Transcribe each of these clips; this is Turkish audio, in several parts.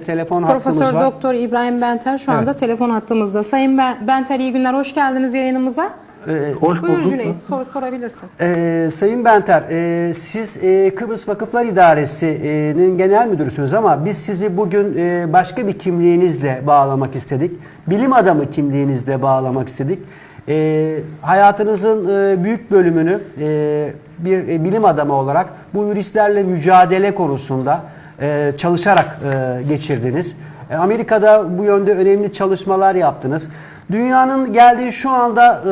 Telefon hattımız Profesör var. Doktor İbrahim Benter şu anda telefon hattımızda. Sayın Ben- Benter iyi günler, hoş geldiniz yayınımıza. Hoş Buyur bulduk. Cüneyt, soru sorabilirsin. Ee, Sayın Benter, e, siz e, Kıbrıs Vakıflar İdaresi'nin genel müdürüsünüz ama biz sizi bugün e, başka bir kimliğinizle bağlamak istedik. Bilim adamı kimliğinizle bağlamak istedik. E, hayatınızın e, büyük bölümünü e, bir e, bilim adamı olarak bu virüslerle mücadele konusunda e, çalışarak e, geçirdiniz. E, Amerika'da bu yönde önemli çalışmalar yaptınız. Dünyanın geldiği şu anda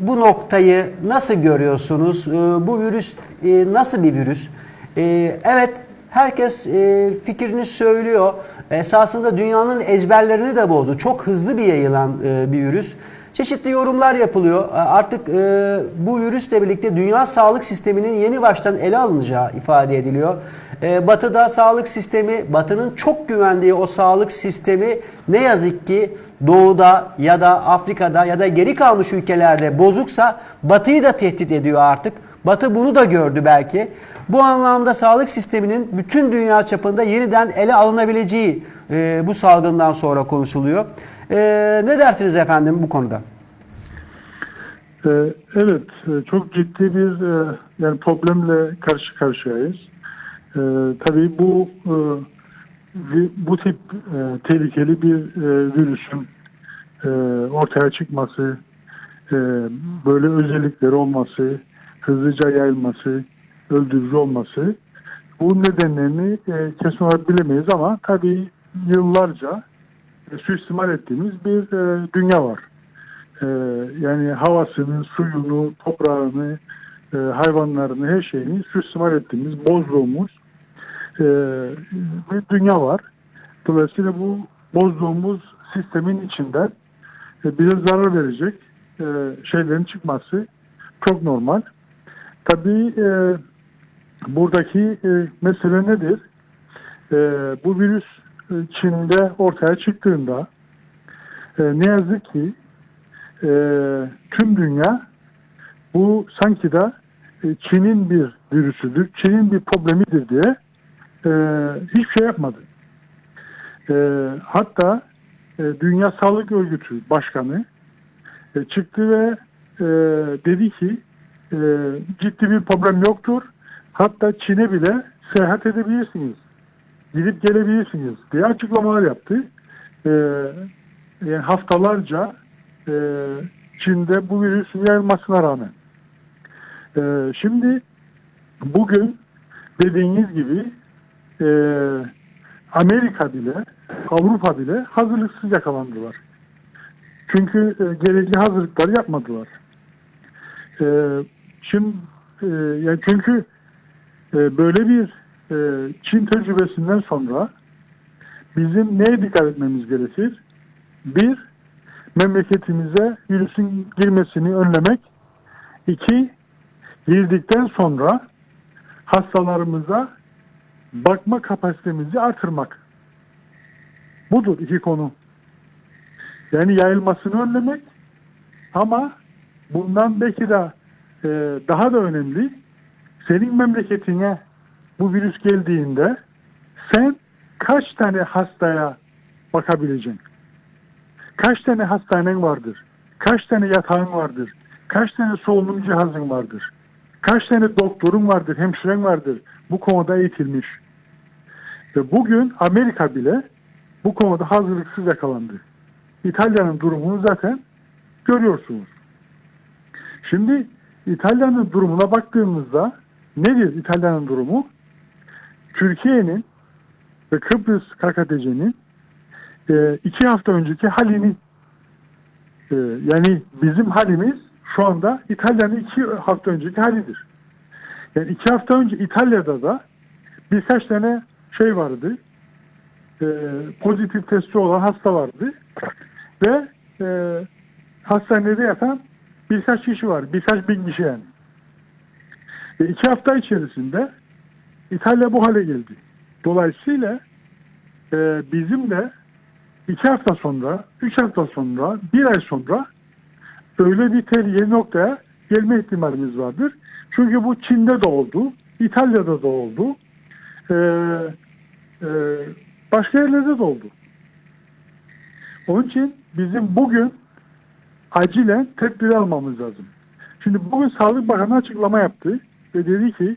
bu noktayı nasıl görüyorsunuz? Bu virüs nasıl bir virüs? Evet, herkes e, fikrini söylüyor. Esasında dünyanın ezberlerini de bozdu. Çok hızlı bir yayılan bir virüs. Çeşitli yorumlar yapılıyor. Artık e, bu virüsle birlikte dünya sağlık sisteminin yeni baştan ele alınacağı ifade ediliyor. E, Batı'da sağlık sistemi, Batı'nın çok güvendiği o sağlık sistemi ne yazık ki Doğu'da ya da Afrika'da ya da geri kalmış ülkelerde bozuksa Batı'yı da tehdit ediyor artık. Batı bunu da gördü belki. Bu anlamda sağlık sisteminin bütün dünya çapında yeniden ele alınabileceği e, bu salgından sonra konuşuluyor. E, ne dersiniz efendim bu konuda? Ee, evet, e, çok ciddi bir e, yani problemle karşı karşıyayız. Ee, tabii bu e, bu tip e, tehlikeli bir e, virüsün e, ortaya çıkması, e, böyle özellikleri olması, hızlıca yayılması, öldürücü olması bu nedenlerini e, kesin olarak bilemeyiz ama tabii yıllarca e, suistimal ettiğimiz bir e, dünya var. Ee, yani havasını, suyunu, toprağını, e, hayvanlarını, her şeyini suistimal ettiğimiz, bozduğumuz e, bir dünya var. Dolayısıyla bu bozduğumuz sistemin içinden e, bize zarar verecek e, şeylerin çıkması çok normal. Tabii buradaki mesele nedir? Bu virüs Çin'de ortaya çıktığında ne yazık ki tüm dünya bu sanki de Çin'in bir virüsüdür, Çin'in bir problemidir diye e, hiçbir şey yapmadı. E, hatta e, Dünya Sağlık Örgütü Başkanı e, çıktı ve e, dedi ki e, ciddi bir problem yoktur. Hatta Çin'e bile seyahat edebilirsiniz. Gidip gelebilirsiniz diye açıklamalar yaptı. E, yani haftalarca e, Çin'de bu virüsün yayılmasına rağmen. E, şimdi bugün dediğiniz gibi e, Amerika bile Avrupa bile hazırlıksız yakalandılar. Çünkü e, gerekli hazırlıkları yapmadılar. E, şimdi e, yani çünkü e, böyle bir e, Çin tecrübesinden sonra bizim neye dikkat etmemiz gerekir? Bir, memleketimize virüsün girmesini önlemek. İki, girdikten sonra hastalarımıza bakma kapasitemizi artırmak. Budur iki konu. Yani yayılmasını önlemek ama bundan belki de e, daha da önemli senin memleketine bu virüs geldiğinde sen kaç tane hastaya bakabileceksin? Kaç tane hastanen vardır? Kaç tane yatağın vardır? Kaç tane solunum cihazın vardır? Kaç tane doktorun vardır, hemşiren vardır? Bu konuda eğitilmiş. Ve bugün Amerika bile bu konuda hazırlıksız yakalandı. İtalya'nın durumunu zaten görüyorsunuz. Şimdi İtalya'nın durumuna baktığımızda nedir İtalya'nın durumu? Türkiye'nin ve Kıbrıs KKTC'nin e, iki hafta önceki halini e, yani bizim halimiz şu anda İtalya'nın iki hafta önceki halidir. Yani iki hafta önce İtalya'da da birkaç tane şey vardı. E, pozitif testi olan hasta vardı. Ve e, hastanede yatan birkaç kişi var. Birkaç bin kişi yani. E, iki hafta içerisinde İtalya bu hale geldi. Dolayısıyla e, bizim de iki hafta sonra, üç hafta sonra, bir ay sonra öyle bir tehlikeli noktaya gelme ihtimalimiz vardır. Çünkü bu Çin'de de oldu, İtalya'da da oldu. Ee, e, başka yerlerde de oldu. Onun için bizim bugün acilen tedbir almamız lazım. Şimdi bugün Sağlık Bakanı açıklama yaptı ve dedi ki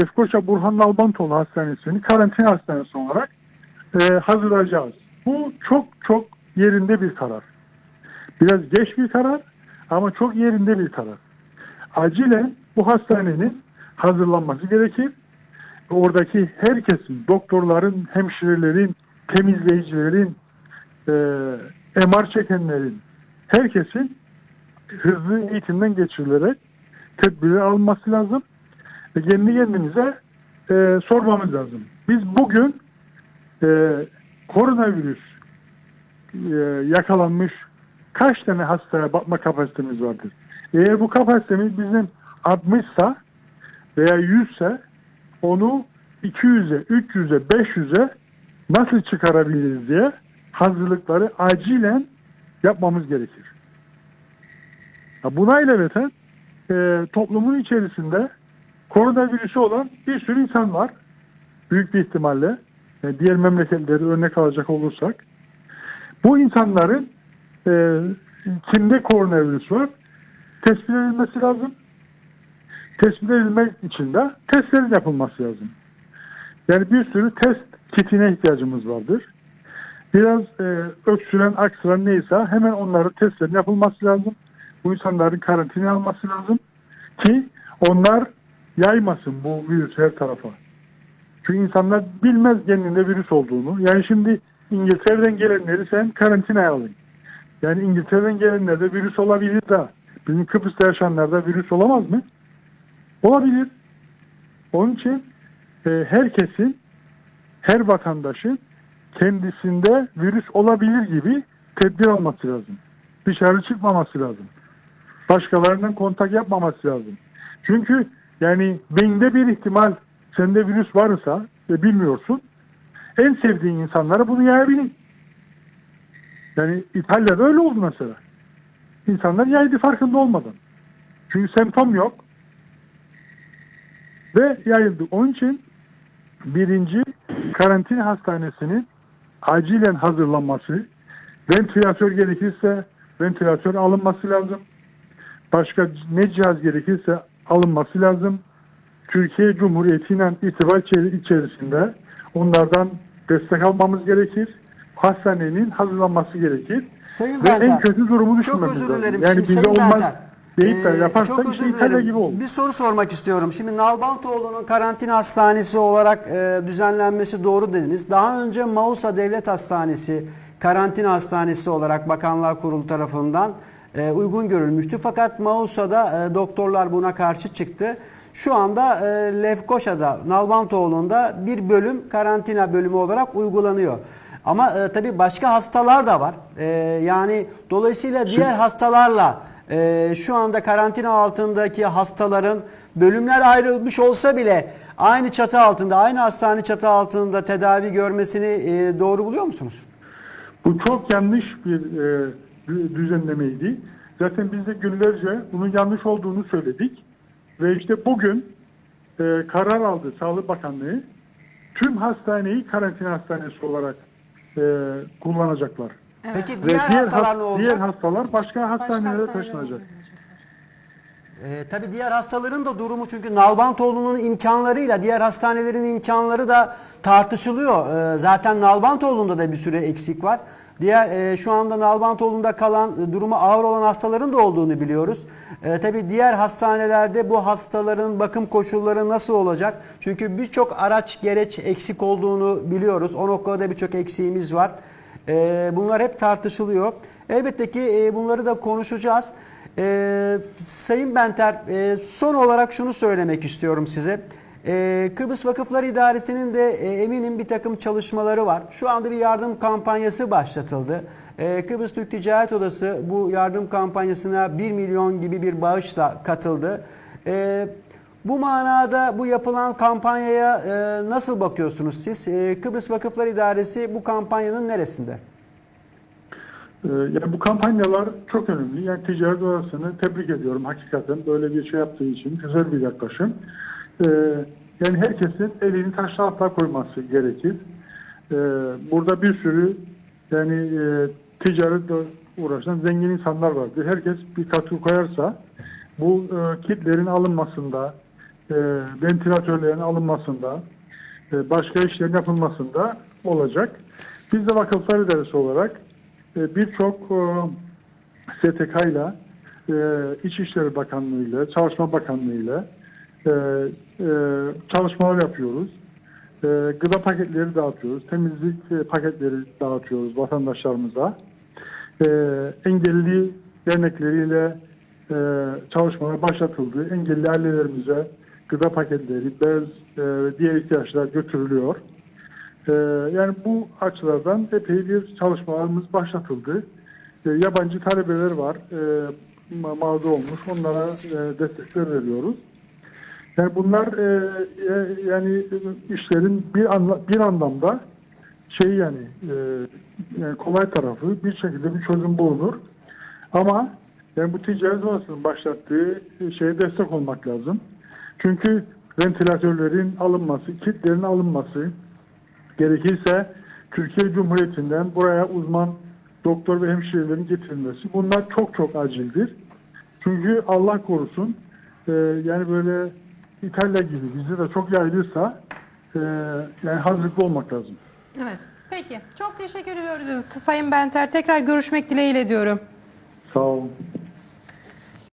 Lefkoşa Burhan Nalbantoğlu Hastanesi'ni karantina hastanesi olarak e, hazırlayacağız. Bu çok çok yerinde bir karar. Biraz geç bir karar ama çok yerinde bir karar. Acilen bu hastanenin hazırlanması gerekir. Oradaki herkesin, doktorların, hemşirelerin, temizleyicilerin, e, MR çekenlerin, herkesin hızlı eğitimden geçirilerek tedbiri alınması lazım. Ve kendi kendimize e, sormamız lazım. Biz bugün e, koronavirüs e, yakalanmış kaç tane hastaya bakma kapasitemiz vardır? Eğer bu kapasitemiz bizim 60'sa veya 100 ise onu 200'e, 300'e, 500'e nasıl çıkarabiliriz diye hazırlıkları acilen yapmamız gerekir. Buna ilaveten e, toplumun içerisinde koronavirüsü olan bir sürü insan var. Büyük bir ihtimalle e, diğer memleketleri örnek alacak olursak bu insanların e, kimde koronavirüs var tespit edilmesi lazım. Tespit edilmek için de testlerin yapılması lazım. Yani bir sürü test kitine ihtiyacımız vardır. Biraz e, öksüren, aksıran neyse hemen onları testlerin yapılması lazım. Bu insanların karantina alması lazım ki onlar yaymasın bu virüs her tarafa. Çünkü insanlar bilmez kendinde virüs olduğunu. Yani şimdi İngiltere'den gelenleri sen karantinaya alın. Yani İngiltere'den gelenlerde virüs olabilir de bizim Kıbrıs'ta yaşayanlarda virüs olamaz mı? Olabilir. Onun için e, herkesin, her vatandaşın kendisinde virüs olabilir gibi tedbir alması lazım. Dışarı çıkmaması lazım. Başkalarından kontak yapmaması lazım. Çünkü yani beyinde bir ihtimal sende virüs varsa ve bilmiyorsun en sevdiğin insanlara bunu yayabilin. Yani İtalya'da öyle oldu mesela. İnsanlar yaydı farkında olmadan. Çünkü semptom yok. Ve yayıldı. Onun için birinci karantina hastanesinin acilen hazırlanması, ventilatör gerekirse ventilatör alınması lazım. Başka ne cihaz gerekirse alınması lazım. Türkiye Cumhuriyeti'yle irtibat içeri- içerisinde onlardan destek almamız gerekir. Hastanenin hazırlanması gerekir. Sayın Ve en Benter, kötü durumu Çok düşünmemiz özür lazım. dilerim. Yani Şimdi bize Sayın olmaz Benter, deyip de e, yaparsak çok işte İtalya gibi olur. Bir soru sormak istiyorum. Şimdi Nalbantoğlu'nun karantina hastanesi olarak e, düzenlenmesi doğru dediniz. Daha önce Mausa Devlet Hastanesi karantina hastanesi olarak Bakanlar Kurulu tarafından e, uygun görülmüştü. Fakat Mausa'da e, doktorlar buna karşı çıktı. Şu anda e, Lefkoşa'da, Nalbantoğlu'nda bir bölüm karantina bölümü olarak uygulanıyor. Ama e, tabii başka hastalar da var. E, yani dolayısıyla diğer hastalarla e, şu anda karantina altındaki hastaların bölümler ayrılmış olsa bile aynı çatı altında, aynı hastane çatı altında tedavi görmesini e, doğru buluyor musunuz? Bu çok yanlış bir e, dü- düzenlemeydi. Zaten biz de günlerce bunun yanlış olduğunu söyledik. Ve işte bugün e, karar aldı Sağlık Bakanlığı. Tüm hastaneyi karantina hastanesi olarak e, kullanacaklar. Peki Ve diğer hastalar has- ne olacak? diğer hastalar başka hastanelere hastanelere taşınacak. Ee, tabii diğer hastaların da durumu çünkü Nalbantoğlu'nun imkanlarıyla diğer hastanelerin imkanları da tartışılıyor. Ee, zaten Nalbantoğlu'nda da bir süre eksik var. Diğer e, şu anda Nalbantoğlu'nda kalan e, durumu ağır olan hastaların da olduğunu biliyoruz. Ee, tabii diğer hastanelerde bu hastaların bakım koşulları nasıl olacak? Çünkü birçok araç gereç eksik olduğunu biliyoruz. O noktada birçok eksiğimiz var. Ee, bunlar hep tartışılıyor. Elbette ki e, bunları da konuşacağız. Ee, Sayın Benter, e, son olarak şunu söylemek istiyorum size. Ee, Kıbrıs Vakıflar İdaresi'nin de e, eminim bir takım çalışmaları var. Şu anda bir yardım kampanyası başlatıldı. Ee, Kıbrıs Türk Ticaret Odası bu yardım kampanyasına 1 milyon gibi bir bağışla katıldı. Ee, bu manada bu yapılan kampanyaya e, nasıl bakıyorsunuz siz? Ee, Kıbrıs Vakıflar İdaresi bu kampanyanın neresinde? Ee, Yani bu kampanyalar çok önemli. Yani ticaret odasını tebrik ediyorum hakikaten. Böyle bir şey yaptığı için güzel bir yaklaşım. Ee, Yani herkesin elini taşın altına koyması gerekir. e, burada bir sürü yani e, ticaretle uğraşan zengin insanlar vardır. Herkes bir katkı koyarsa bu e, kitlerin alınmasında, e, ventilatörlerin alınmasında, e, başka işlerin yapılmasında olacak. Biz de Vakıflar İdaresi olarak e, birçok e, STK ile e, İçişleri Bakanlığı ile Çalışma Bakanlığı ile e, e, çalışmalar yapıyoruz. E, gıda paketleri dağıtıyoruz. Temizlik e, paketleri dağıtıyoruz vatandaşlarımıza. E, engelli dernekleriyle e, çalışmalar başlatıldı. Engelli ailelerimize gıda paketleri, bez ve diğer ihtiyaçlar götürülüyor. E, yani bu açılardan epey bir çalışmalarımız başlatıldı. E, yabancı talebeler var. E, ma- mağdur olmuş. Onlara e, destekler veriyoruz. Yani bunlar yani işlerin bir anla, bir anlamda şey yani, yani kolay tarafı bir şekilde bir çözüm bulunur. Ama yani bu ticaret odasının başlattığı şeye destek olmak lazım. Çünkü ventilatörlerin alınması, kitlerin alınması gerekirse Türkiye Cumhuriyeti'nden buraya uzman doktor ve hemşirelerin getirilmesi bunlar çok çok acildir. Çünkü Allah korusun e, yani böyle İtalya gibi bizde de çok yayılırsa e, yani hazırlıklı olmak lazım. Evet. Peki. Çok teşekkür ediyoruz Sayın Benter. Tekrar görüşmek dileğiyle diyorum. Sağ olun.